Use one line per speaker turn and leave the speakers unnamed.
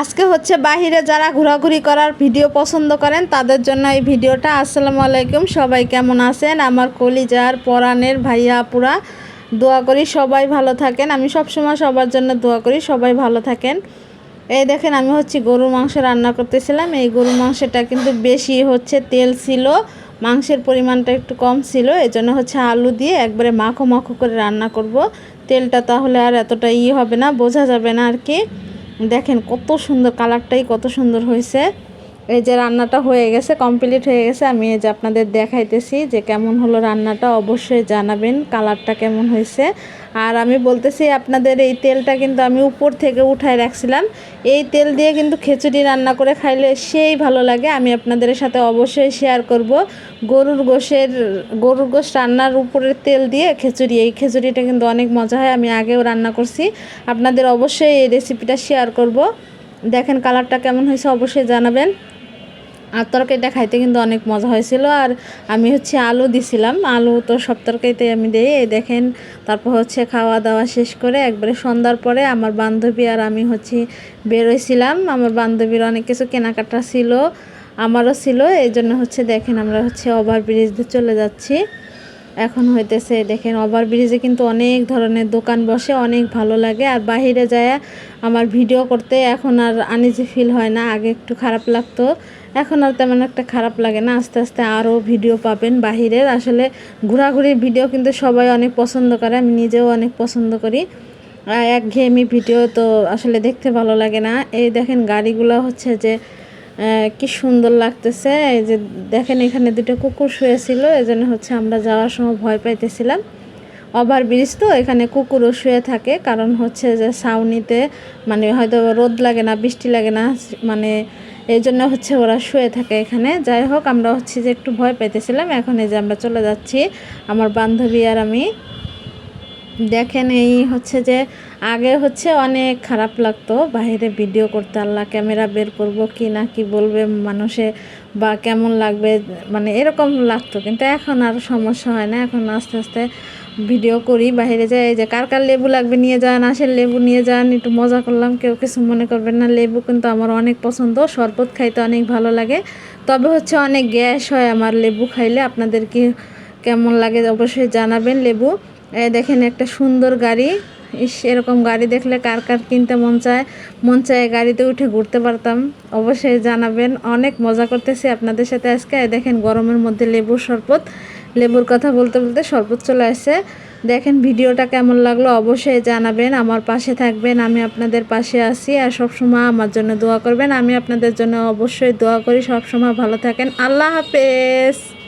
আজকে হচ্ছে বাহিরে যারা ঘোরাঘুরি করার ভিডিও পছন্দ করেন, তাদের জন্য এই ভিডিওটা। আসসালামু আলাইকুম, সবাই কেমন আছেন? আমার কলিজার পরাণের ভাইয়া আপুরা, দোয়া করি সবাই ভালো থাকেন। আমি সবসময় সবার জন্য দোয়া করি, সবাই ভালো থাকেন। এই দেখেন, আমি হচ্ছে গরুর মাংস রান্না করতেছিলাম। এই গরুর মাংসটা কিন্তু বেশি হচ্ছে তেল ছিল, মাংসের পরিমাণটা একটু কম ছিল। এই জন্য হচ্ছে আলু দিয়ে একবারে মাখো মাখো করে রান্না করব। তেলটা তাহলে আর এতটা ই হবে না, বোঝা যাবে না আর কি। দেখেন কত সুন্দর কালারটাই কত সুন্দর হয়েছে। এই যে রান্নাটা হয়ে গেছে কমপ্লিট হয়ে গেছে, আমি এই যে আপনাদের দেখাইতেছি যে কেমন হলো রান্নাটা, অবশ্যই জানাবেন কালারটা কেমন হয়েছে। আর আমি বলতেছি আপনাদের এই তেলটা কিন্তু আমি উপর থেকে উঠায় রাখছিলাম। এই তেল দিয়ে কিন্তু খিচুড়ি রান্না করে খাইলে সেই ভালো লাগে, আমি আপনাদের সাথে অবশ্যই শেয়ার করব। গরুর গোশের, গরুর গোশ রান্নার উপরের তেল দিয়ে খিচুড়ি, এই খিচুড়িটা কিন্তু অনেক মজা হয়, আমি আগেও রান্না করছি। আপনাদের অবশ্যই এই রেসিপিটা শেয়ার করব। দেখেন কালারটা কেমন হয়েছে, অবশ্যই জানাবেন। আর তরকারিটা খাইতে কিন্তু অনেক মজা হয়েছিল। আর আমি হচ্ছে আলু দিছিলাম। আলু তো সব তরকারিতে আমি দিই। এই দেখেন, তারপর হচ্ছে খাওয়া দাওয়া শেষ করে একবারে সন্ধ্যার পরে আমার বান্ধবী আর আমি হচ্ছে বেরোইছিলাম আমার বান্ধবীর অনেক কিছু কেনাকাটা ছিল, আমারও ছিল। এই জন্য হচ্ছে দেখেন আমরা হচ্ছে ওভার ব্রিজ দিয়ে চলে যাচ্ছি। এখন হইতেছে দেখেন, ওভার ব্রিজে কিন্তু অনেক ধরনের দোকান বসে, অনেক ভালো লাগে। আর বাহিরে যায় আমার ভিডিও করতে এখন আর আনিজি ফিল হয় না। আগে একটু খারাপ লাগতো। এখন আর তেমন একটা খারাপ লাগে না। আস্তে আস্তে আরও ভিডিও পাবেন বাহিরের। আসলে ঘোরাঘুরির ভিডিও কিন্তু সবাই অনেক পছন্দ করে, আমি নিজেও অনেক পছন্দ করি। একঘেয়েমি ভিডিও তো আসলে দেখতে ভালো লাগে না। এই দেখেন গাড়িগুলো হচ্ছে যে কি সুন্দর লাগতেছে। এই যে দেখেন এখানে দুটো কুকুর শুয়েছিল এই জন্য হচ্ছে আমরা যাওয়ার সময় ভয় পাইতেছিলাম। ওভার ব্রিজ তো, এখানে কুকুরও শুয়ে থাকে। কারণ হচ্ছে যে ছাউনিতে মানে হয়তো রোদ লাগে না, বৃষ্টি লাগে না মানে এই জন্য হচ্ছে ওরা শুয়ে থাকে এখানে। যাই হোক, আমরা হচ্ছে যে একটু ভয় পেতেছিলাম এখন এই যে আমরা চলে যাচ্ছি আমার বান্ধবী আর আমি। দেখেন, এই হচ্ছে যে আগে হচ্ছে অনেক খারাপ লাগতো, বাইরে ভিডিও করতে আল্লাহ ক্যামেরা বের করব কি না কি বলবে মানুষে বা কেমন লাগবে মানে এরকম লাগতো, কিন্তু এখন আর সমস্যা হয় না, এখন আস্তে আস্তে ভিডিও করি, বাইরে যাই যে কার কার লেবু লাগবে নিয়ে যান আসেন লেবু নিয়ে যান, একটু মজা করলাম, কেউ কিছু মনে করবেন না, লেবু কিন্তু আমার অনেক পছন্দ, শরবত খাইতে অনেক ভালো লাগে। তবে হচ্ছে অনেক গ্যাস হয় আমার লেবু খাইলে, আপনাদের কি কেমন লাগে অবশ্যই জানাবেন লেবু। দেখেন একটা সুন্দর গাড়ি, ইস, এরকম গাড়ি দেখলে কার কার কিনতে মন চায় মন চায় গাড়িতে উঠে ঘুরতে পারতাম, অবশ্যই জানাবেন, অনেক মজা করতেছি আপনাদের সাথে আজকে। দেখেন গরমের মধ্যে লেবুর শরবত লেবুর কথা বলতে বলতে শরবত চলে আসছে দেখেন ভিডিওটা কেমন লাগল অবশ্যই জানাবেন। আমার পাশে থাকবেন, আমি আপনাদের পাশে আছি আর সবসময় আমার জন্য দোয়া করবেন। আমি আপনাদের জন্য অবশ্যই দোয়া করি। সবসময় ভালো থাকেন। আল্লাহ হাফেজ।